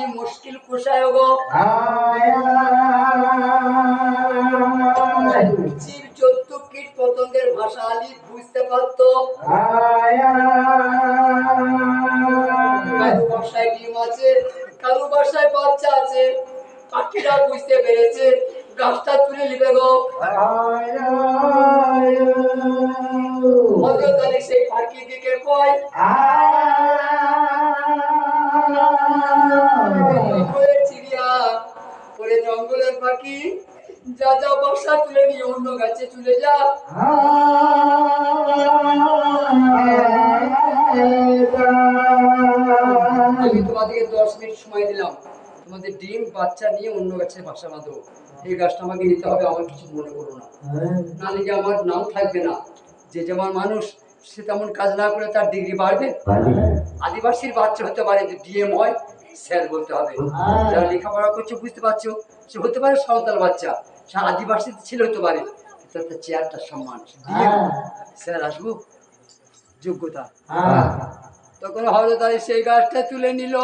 আলী মুশকিল খুশায় গো। কীট পতঙ্গের ভাষা আলি বুঝতে পারতো। বাসায় ডিম আছে, কারও বাসায় বাচ্চা আছে, পাখিরা বুঝতে পেরেছে। গাছটা তুলে নিবে গো। হজরত সেই পাখি দিকে জঙ্গলের পাখি যা যা বাসা তুলে নিয়ে অন্য গাছে চলে যা। আমি তোমাদেরকে দশ মিনিট সময় দিলাম। তোমাদের ডিম বাচ্চা নিয়ে অন্য গাছে বাসা বাঁধো। এই গাছটা আমাকে নিতে হবে আমার কিছু মনে করো না। না নিলে আমার নাম থাকবে না। যে যেমন মানুষ সে তেমন কাজ না করে তার ডিগ্রি বাড়বে। আদিবাসীর বাচ্চা হতে পারে যে ডিএম হয় স্যার বলতে হবে। যারা লেখাপড়া করছে বুঝতে পারছ সে হতে পারে সাঁওতাল বাচ্চা। সে আদিবাসী ছিল হতে পারে। কিন্তু একটা চেয়ারটা সম্মান স্যার আসব? যোগ্যতা? তখন হজরত আলী সেই গাছটা তুলে নিল।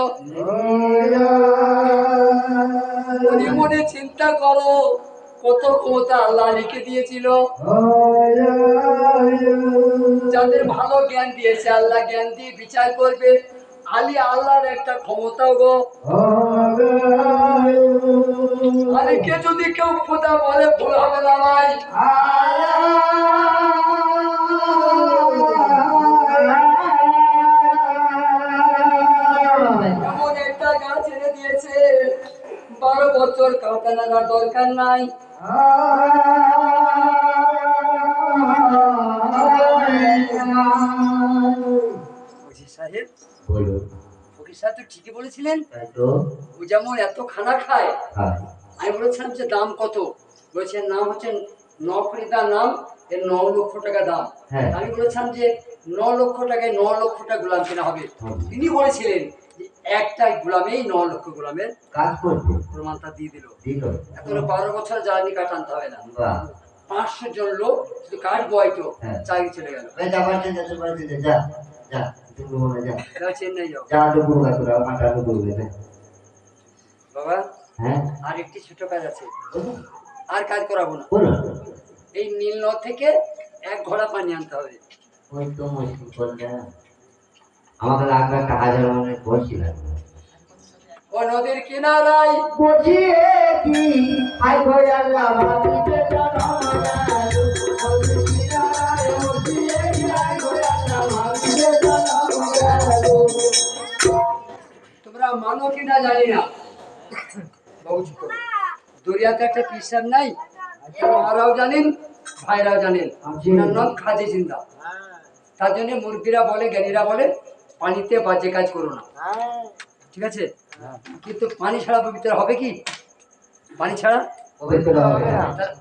মনে মনে চিন্তা করো, কত ক্ষমতা আল্লাহ লিখে দিয়েছিল। যাদের ভালো জ্ঞান দিয়েছে, আল্লাহ জ্ঞান দিয়ে বিচার করবে। আলী আল্লাহর একটা ক্ষমতা গো। আলীকে যদি কেউ খোদা বলে, ভুল হবে না ভাই। বারো বছর নাগার দরকার নাই। সাহেব ফকির সাহেব তো ঠিকই বলেছিলেন। ও যেমন এত খানা খায় আমি বলেছিলাম যে দাম কত? বলেছেন নাম হচ্ছে নফরিদার নাম এর ন লক্ষ টাকা দাম। হ্যাঁ। আমি বলেছিলাম যে ন লক্ষ টাকায় ন লক্ষটা গোলাম কেনা হবে। তিনি বলেছিলেন যে একটা গোলামেই ন লক্ষ গোলামের কাজ করবে। প্রমাণটা দিয়ে দিল এখনও বারো বছর জ্বালানি কাঠ আনতে হবে না পাঁচশো জন লোক শুধু কাঠ বয়তো হ্যাঁ। চাকরি চলে গেল যা যা মনে চেন্নাই যাও যা তো তো বাবা হ্যাঁ আর একটি ছোট কাজ আছে আর কাজ করাবো না এই নীল নদ থেকে এক ঘোড়া পানি আনতে হবে ওই তো মুশকিল আমাকে লাগবে একটা হাজার মানে বসি লাগবে ও নদীর কিনারায়। বুঝিয়ে কি আই আল্লাহ তোমরা মানো কি না। জানি না দরিয়াতে একটা পিসার নাই মারাও জানেন ভাইরাও জানেন। ওনার নাম খাজে জিন্দা। তার জন্য মুরগিরা বলে জ্ঞানীরা বলে পানিতে বাজে কাজ করো না। ঠিক আছে? কিন্তু পানি ছাড়া পবিত্র হবে কি? পানি ছাড়া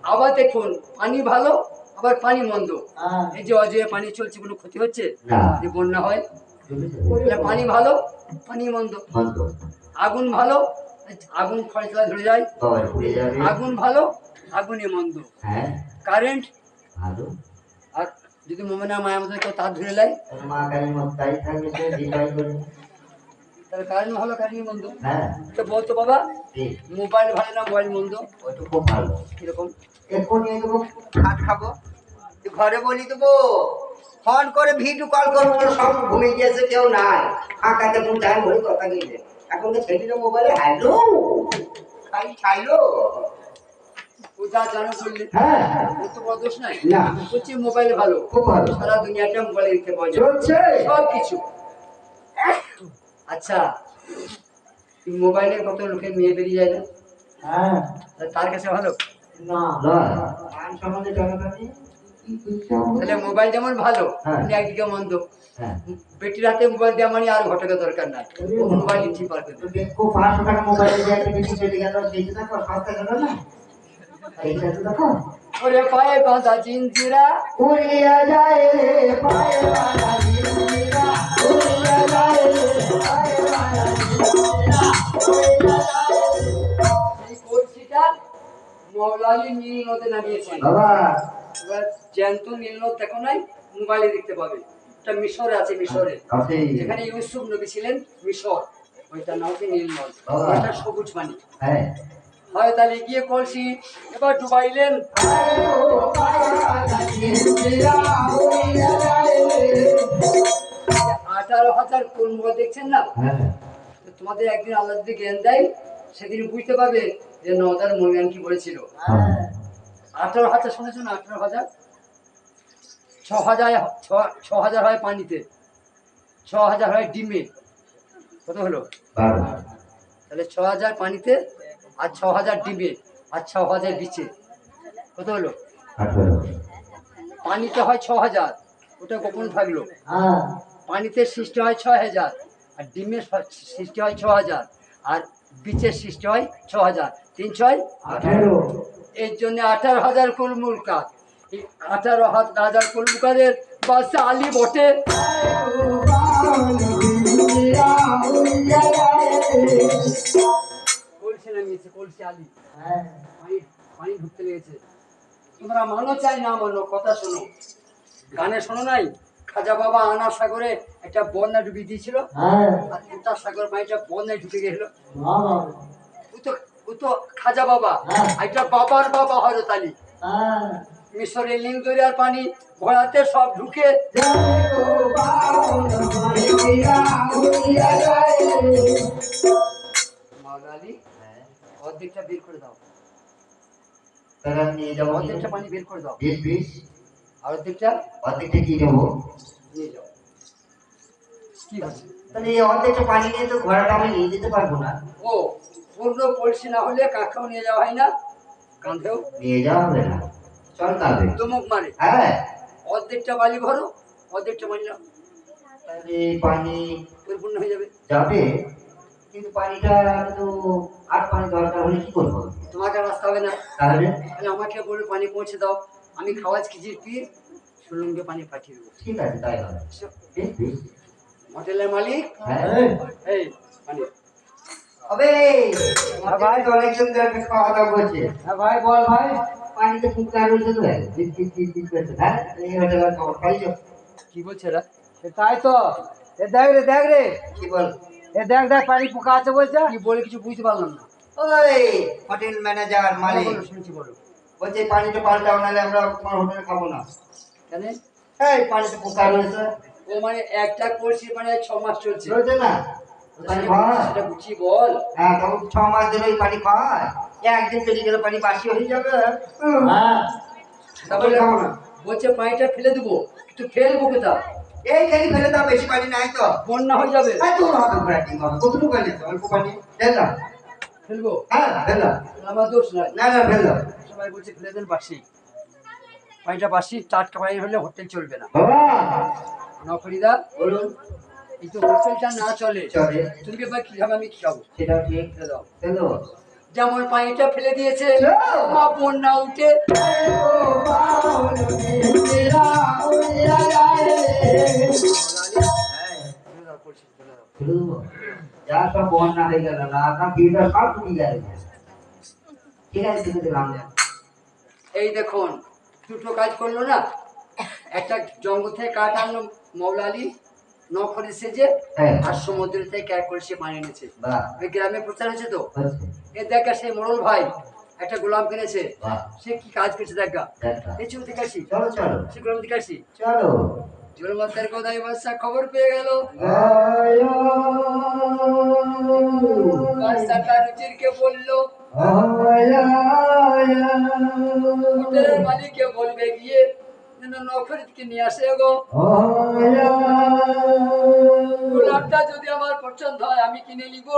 আবার দেখুন পানি ভালো আবার পানি মন্দ। হ্যাঁ। এই যে অজয়ে পানি চলছে কোনো ক্ষতি হচ্ছে? যে বন্যা হয়? পানি ভালো পানি মন্দ। আগুন ভালো আগুন খড় খরচলা ধরে যায়। আগুন ভালো আগুনে মন্দ। হ্যাঁ। কারেন্ট? আর যদি মোমেনা মায়ের মতো তার ধরে নেয়? কারেন্ট ভালো মন্দ? হ্যাঁ। তো বলতো বাবা মোবাইল ভালো না মোবাইল মন্দ? খুব ভালো। কীরকম? এখন নিয়ে দেবো ভাত খাব? ঘরে বলি দেবো। ফোন করে ভিডিও কল করব বলে সব ঘুমিয়ে গিয়েছে কেউ নাই। ফাঁকাতে কোন টাইম ঘরে কথা গিয়েছে এখন তো ছেলেটা মোবাইলে হ্যালো খালি জানো বললে হ্যাঁ। ওর তো বড় নাই। না। হচ্ছে মোবাইল ভালো। খুব ভালো। সারা দুনিয়াটা মোবাইলে দেখতে পাওয়া যায় সব কিছু আচ্ছা মোবাইলে কত লোকের মেয়ে বেরিয়ে যায় না হ্যাঁ তার কাছে ভালো? না। সম্বন্ধে তাহলে মোবাইল যেমন ভালো হ্যাঁ। একদিকে মন্দ। হ্যাঁ। বেটির হাতে মোবাইল দেওয়া মানে আর ঘটকের দরকার নাই মোবাইল ঠিক পারবে ওরে পায়ে বাঁধা জিঞ্জিরা। উড়িয়া যায় রে পায়ে বাঁধা মৌলালি নীল নদে নামিয়েছেন। এবার জ্যান্ত নীল নদ দেখো নাই মোবাইলে দেখতে পাবে। এটা মিশরে আছে মিশরে। যেখানে ইউসুফ নবী ছিলেন মিশর। ওইটার নাম হচ্ছে নীলনদ বাবা। এটা সবুজ পানি। হ্যাঁ। হয় তাহলে গিয়ে কলসি এবার ডুবাইলেন আঠারো হাজার কর্ম দেখছেন না? হ্যাঁ। তোমাদের একদিন আল্লাহ যদি জ্ঞান দেয় সেদিন বুঝতে পারবে যে নদার মরিয়ান কি বলেছিল। আঠারো হাজার শুনেছো না আঠারো হাজার। ছ হাজার ছ- ছ হাজার হয় পানিতে ছ হাজার হয় ডিমে। কত হলো? তাহলে ছ হাজার পানিতে আর ছ হাজার ডিমে আর ছ হাজার বিচে। কত হলো? পানিতে হয় ছ হাজার। ওটা গোপন থাকল। পানিতে সৃষ্টি হয় ছ হাজার আর ডিমের সৃষ্টি হয় ছ হাজার আর বিচের সৃষ্টি হয় ছ হাজার। তিন ছয়? আঠারো। এর জন্য আঠারো হাজার কুলমুল কাজ এই আঠারো হাজার কুলমুকাদের বাসা আলি বটে। কলসি নামিয়েছে কলসি আলী। পানি পানি ঢুকতে লেগেছে। তোমরা মানো চাই না মানো কথা শোনো। গানে শোনো নাই? খাজা বাবা আনার সাগরে একটা বন্যা ডুবিয়ে দিয়েছিল। আর উত্তর সাগর মাইটা বন্যায় ঢুকে গেছিল। ও তো ও তো খাজা বাবা। আর এটা বাবার বাবা হজরত আলী মিশরের লিঙ্গ দরিয়ার পানি ঘোড়াতে সব ঢুকে। মাওলা অর্ধেকটা বের করে দাও। আমি নিয়ে যাব। অর্ধেকটা পানি বের করে দাও। বিশ। অর্ধেকটা অর্ধেকটা কি নেব? কি হচ্ছে তাহলে এই অর্ধেকটা পানি নিয়ে তো ঘোড়াটা আমি নিয়ে যেতে পারব না। ও পূর্ণ না হলে কাঁখাও নিয়ে যাওয়া হয় না? কাঁধেও? নিয়ে যাওয়া হবে না। চল দুমুখ মারে। হ্যাঁ। অর্ধেকটা বালি ভরো অর্ধেকটা বালি নাও। তাহলে পানি পরিপূর্ণ হয়ে যাবে। যাবে। কিন্তু পানিটা তো আর পানি দরকার হলে কি করব? তোমাকে আর আসতে হবে না। তাহলে? তাহলে আমাকে বলে পানি পৌঁছে দাও। আমি খাওয়াজ খিচির দিয়ে সুলঙ্গে পানি পাঠিয়ে দেবো। ঠিক আছে তাই। হোটেলের মালিক? হ্যাঁ। এই পানি। হবে। ভাই তো অনেকজন ধরে একটা খাওয়া দাওয়া করছে হ্যাঁ ভাই বল ভাই। পানিতে ফুটকা রয়েছে তো। করছে? হ্যাঁ? এই হোটেলের খাবার খাইছো? কি বলছে তাই তো। এ দেখ রে দেখ রে। কি বল? এ দেখ দেখ পানি পোকা আছে বলছে। কি বলে কিছু বুঝতে পারলাম না। ওই হোটেল ম্যানেজার মালিক বলো, শুনছি বলো। বলছে পানিটা পাল্টাও নাহলে আমরা তোমার হোটেলে খাব না। কেন? এই পানিতে পোকা রয়েছে ও মানে একটা করছি মানে ছ মাস চলছে। রয়েছে না? সেটা বুঝি বল। হ্যাঁ তখন ছ মাস ধরে ওই পানি খাওয়ায়। একদিন পেরিয়ে গেলে পানি বাসি হয়ে যাবে। হ্যাঁ। তারপরে খাব না। বলছে পানিটা ফেলে দেবো। কিন্তু ফেলব কোথা এই খালি ফেলে দাও বেশি পানি নাই তো। বন্যা হয়ে যাবে। এই তোর হবে ব্রাটিং হবে কতটুকু পানি অল্প পানি। ফেল ফেলব? হ্যাঁ আমার দোষ নাই। না না ফেল দাও। সবাই বলছে ফেলে দেন বাসি। পানিটা বাসি টাটকা পানি হলে হোটেল চলবে না। নকরিদা বলুন। এই তো হোটেলটা না চলে চলে। তুমি এবার কি খাবে আমি কি খাব সেটা ঠিক দাও। যেমন পানিটা ফেলে দিয়েছে মা বন্যা উঠে যা সব বন্যা হয়ে গেল না আপনার বিয়েটা সব ঠিক আছে ঠিক আছে এই দেখুন দুটো কাজ করল না? একটা জঙ্গল থেকে কাঠ আনলো মৌলালি নখরে সেজে হ্যাঁ। আর সমুদ্র থেকে ক্যার করে সে পানি এনেছে। ওই গ্রামে প্রচার হয়েছে তো? এ দেখা সেই মোড়ল ভাই একটা গোলাম কিনেছে। সে কি কাজ করছে দেখা? এই চুল আসি চলো চলো। সে গোলাম আসি চলো। বাদশা খবর পেয়ে গেল। রুচিরকে বলল, হোটেলের বলবে গিয়ে নিয়ে আসে গো। গোলাপটা যদি আমার পছন্দ হয়, আমি কিনে নিব।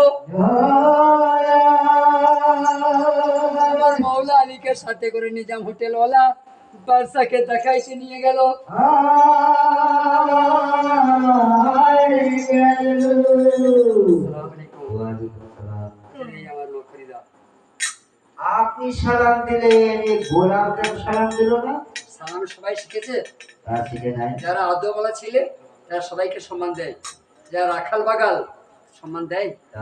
আমার মৌলা আলীকে সাথে করে নিজাম হোটেল হোটেলওয়ালা বাদশাকে দেখাইতে নিয়ে গেল। আপনি সালাম দিলেন গোলাপটা সালাম দিল না? সালাম সবাই শিখেছে? যারা আদবলা ছিলে তারা সবাইকে সম্মান দেয়। যারা রাখাল বাগাল সম্মান দেয়? তা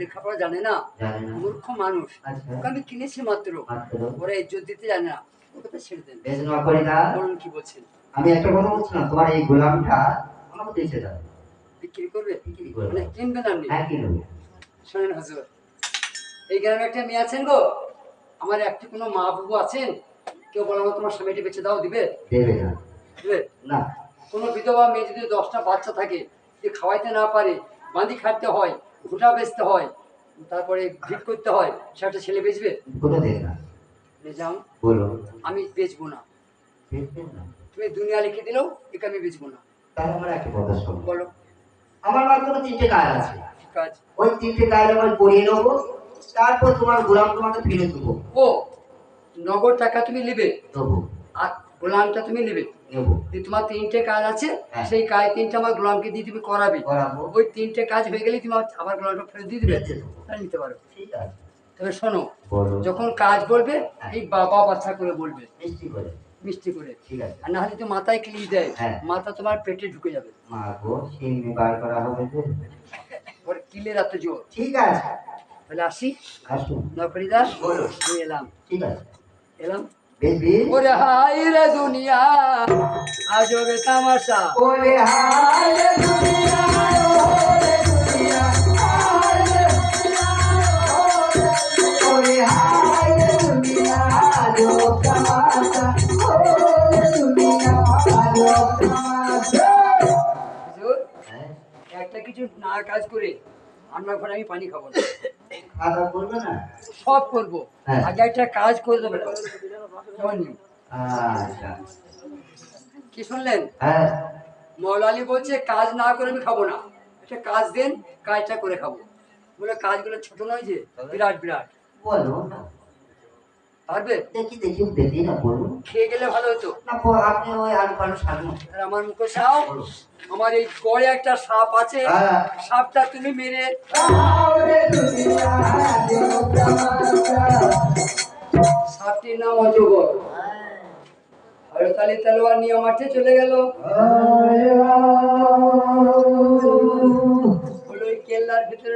লেখাপড়া জানে না। মূর্খ মানুষ। আচ্ছা। ওকে আমি কিনেছি মাত্র। ওরা ইজ্জত দিতে জানে না। কি বলছেন? আমি একটা কথা বলছিলাম তোমার এই গোলামটা বিক্রি করবে? মানে কিনবেন আপনি? হ্যাঁ কিনুন শোনেন হুজুর এই গ্রামে একটা মেয়ে আছেন গো। আমার একটি কোনো মা বাবু আছেন? কেউ বলো তোমার স্বামীটি বেঁচে দাও দিবে? দেবে না। দিবে? না। কোনো বিধবা মেয়ে যদি দশটা বাচ্চা থাকে যে খাওয়াইতে না পারে বাঁধি খাটতে হয় ঘুটা বেচতে হয় তারপরে ভিট করতে হয় সেটা ছেলে বেচবে? কোনো দেবে না? নিজাম বলো। আমি বেচবো না। তুমি দুনিয়া লিখে দিলেও একে আমি বেচবো না। তাহলে আমার একটা কথা শোনো। বলো। আমার মাত্র তিনটে কাজ আছে। কাজ? ওই তিনটে কাজ আমার করিয়ে নেব তারপর তোমার গোলাম তোমাকে ফিরে দেবো। ও নগদ টাকা তুমি নেবে? দেবো আর গোলামটা তুমি নেবে? নেব। তোমার তিনটে কাজ আছে হ্যাঁ। সেই কাজ তিনটে আমার গোলামকে দিয়ে তুমি করাবে। করাবো। ওই তিনটে কাজ হয়ে গেলে তুমি আবার গোলামটা ফেরত দিয়ে দিবে? নিতে পারো। ঠিক আছে। তবে শোনো যখন কাজ বলবে এই বাবা বাচ্চা করে বলবে। মিষ্টি করে। মিষ্টি করে। ঠিক আছে। আর না হলে তো মাথায় ক্লিপ দেয়। হ্যাঁ। মাথা তোমার পেটে ঢুকে যাবে। মা গো সিমনি বার করা হবে ওর কিলের এত জোর। ঠিক আছে। তাহলে আসি। নকরিদার বলো। আমি এলাম। ঠিক আছে। এলাম? বেবি। ওরে হাই রে দুনিয়া আজবে তামাশা। ওরে হায় রে দুনিয়া ওরে দুনিয়া একটা কিছু না কাজ করে আমরা ঘরে আমি পানি খাব না। সব করব। হ্যাঁ। আগে একটা কাজ করে দেবে। আচ্ছা। কি শুনলেন? হ্যাঁ। মৌলালি বলছে কাজ না করে আমি খাব না। একটা কাজ দেন কাজটা করে খাব। বলে কাজগুলো ছোট নয় যে বিরাট বিরাট। বলো। না পারবে দেখি দেখি দেখি না বলুন। খেয়ে গেলে ভালো হতো। না আপনি ওই আলু আমার মুখে সাও আমার এই গড়ে একটা সাপ আছে। হ্যাঁ। সাপটা তুমি মেরে সাপটির নাম অজগর। হরতালি তলোয়ার নিয়ে মাঠে চলে গেল।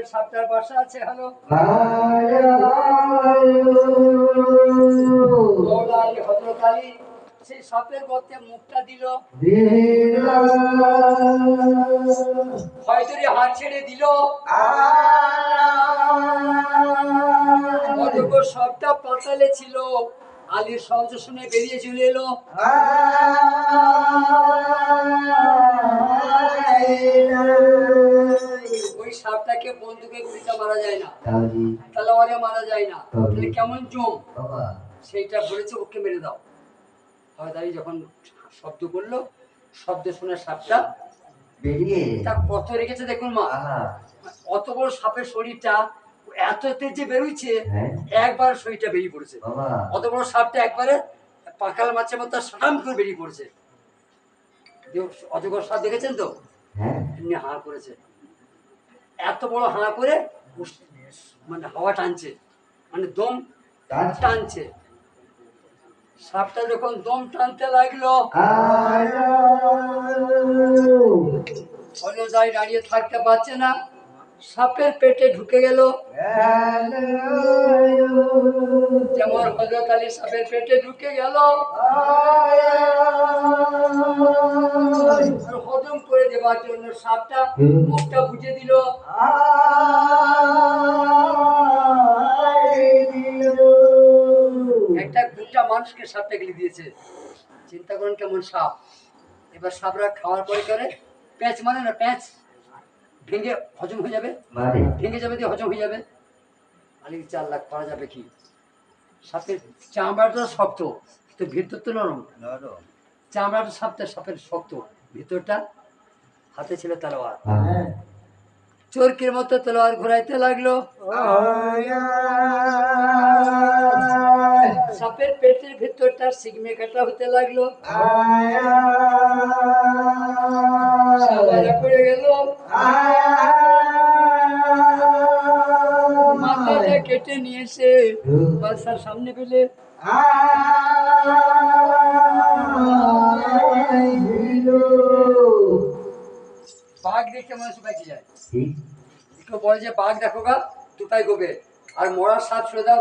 ভিতরে বাসা আছে সেই সাপের গর্তে মুখটা দিল হয়তো হাত ছেড়ে দিল সবটা পাতালে ছিল আলীর শব্দ শুনে বেরিয়ে চলে এলো ওই সাপটাকে বন্দুকে গুলিতে মারা যায় না। মারা যায় না। তাহলে? কেমন জম? সেইটা বলেছে ওকে মেরে দাও। হয়দারি যখন শব্দ করল শব্দ শুনে সাপটা বেরিয়ে। কত রেখেছে দেখুন মা। অত বড় সাপের শরীরটা এত তেজে বেরোচ্ছে হ্যাঁ। একবার শরীরটা বেরিয়ে পড়েছে। অত বড় সাপটা একবারে পাকাল মাছের মতো সাটাম করে বেরিয়ে পড়েছে। অজগর সাপ দেখেছেন তো? হ্যাঁ। এমনি হাঁ করেছে। এত বড় হাঁ করে মানে হাওয়া টানছে মানে দম টানছে? সাপটা যখন দম টানতে লাগল অজয় দাঁড়িয়ে থাকতে পারছে না। সাপের পেটে ঢুকে গেল। যেমন হজরত আলী সাপের পেটে ঢুকে গেল। হজম করে দেওয়ার জন্য সাপটা মুখটা বুঝে দিল। একটা গুটা মানুষকে সাপটা গিলে দিয়েছে। চিন্তা করেন কেমন সাপ। এবার সাপরা খাওয়ার পরে করে প্যাঁচ মানে না প্যাঁচ? ভেঙে হজম হয়ে যাবে? ভেঙে যাবে দিয়ে হজম হয়ে যাবে? আলি চার লাখ করা যাবে কি? সাপের চামড়াটা শক্ত তো ভিতর তো নরম। চামড়াটা সাপটা সাপের শক্ত। ভিতরটা হাতে ছিল তলোয়ার। হ্যাঁ। চোরকের মতো তলোয়ার ঘোরাইতে লাগল। সাপের পেটের ভিতরটা সিগমে কাটা হতে লাগল। পড়ে গেল। মাথাটা কেটে নিয়ে এসে সামনে পেলে। বাঘ দেখতে মানুষ বাঁচে যায়। কেউ বলে যে বাঘ দেখো গা দুটাই গোবে। আর মরার সাপ ছুড়ে দাও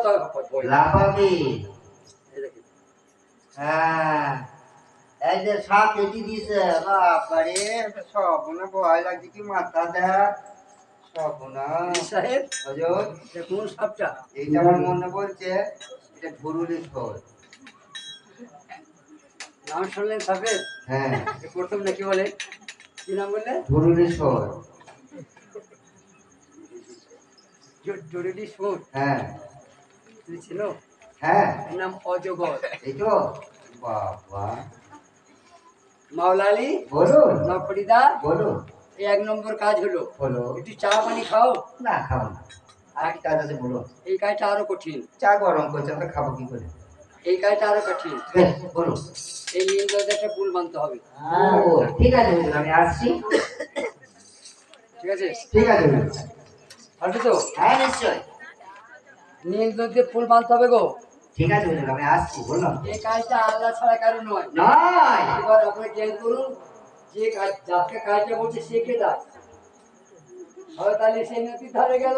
দেখেন। হ্যাঁ। এই যে সাপ কেটে দিছে বাবারে সব মনে ভয় লাগছে কি মাথা দেখ সব না সাহেব হজর দেখুন সাপটা। এইটা আমার মনে পড়ছে এটা ঝুরুলি শোল নাম শুনলেন সাহেব? হ্যাঁ। প্রথম নাকি বলে? কি নাম বললে? ঝুরুলি শোল জ- জরুরি সুর। হ্যাঁ। ছিল হ্যাঁ। নাম অজগর। এই তো? বাবা। মাওলালি বলুন। নফরিদা বলুন। এই এক নম্বর কাজ হলো বলো একটু চা পানি খাও। না খাব না। আর কি কাজ আছে বলুন। এই কাজটা আরও কঠিন। চা গরম করছে আমরা খাব কি করে? এই কাজটা আরও কঠিন। বেশ, বলুন। এই নীল একটা পুল বানতে হবে। ঠিক আছে আমি আসছি। ঠিক আছে? ঠিক আছে। পারবে তো হ্যাঁ নিশ্চয় নীল দরজা পুল বানতে হবে গো। ঠিক আছে হুজুর, আমি আসছি বললাম এই কাজটা আল্লাহ ছাড়া কারও নয়। নয়! এবার আপনি জ্ঞান করুন যে কাজ যাকে কাজটা বলছে সে কে দা তাহলে সেই নদীর ধারে গেল।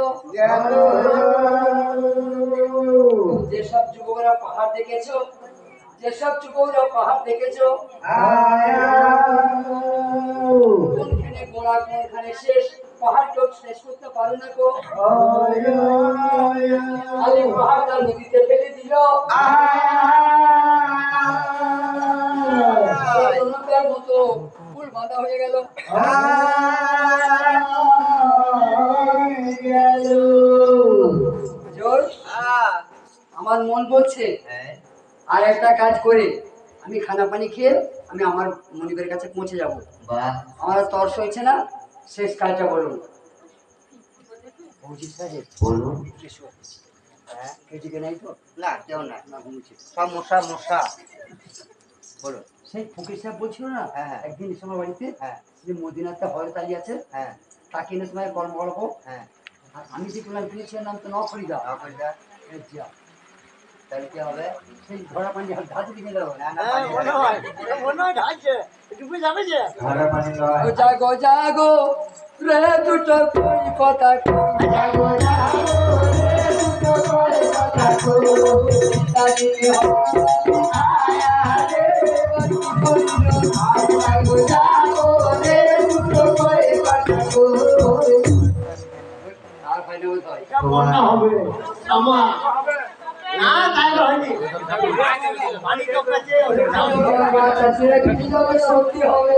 যেসব যুবকরা পাহাড় দেখেছ যেসব যুবকরা পাহাড় দেখেছ কোনখানে গোড়া কোনখানে শেষ পাহাড় শেষ করতে পারে না গো। নদীতে ফেলে মতো ফুল বাঁধা হয়ে গেল। আমার মন বলছে আর একটা কাজ করে আমি খানা পানি খেয়ে আমি আমার মনিবের কাছে পৌঁছে যাব। আমার তর্স হয়েছে না শেষ কাজটা বলুন। বলুন। হ্যাঁ এদিকে নাই তো? না কেউ না। না ঘুমছে সব মশা মশা। বলুন সেই ফকির সাহেব বলছিল না হ্যাঁ, হ্যাঁ। একদিন এসে আমার বাড়িতে হ্যাঁ। যে মদিনাতে হরতালি আছে হ্যাঁ। তাকে এনে তোমায় কর্ম করব। হ্যাঁ। আর আমি যে কোরআন কিনেছিলাম নাম তো নফরিদা। নকলটা যা। তাহলে কি হবে? সেই ধরা পানি ধাতে দিকে দাও না না পানি ধরা পানি লয় ও জাগো জাগো রে দুটো কই জাগো জাগো রে দুটো কই কথা কই জাগো জাগো। রে দুটো কই কথা কই আর ফাইনাল হয় বাচ্চা ছেলে কীভাবে সত্যি হবে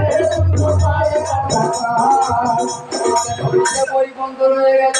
বই বন্ধ রয়ে গেল।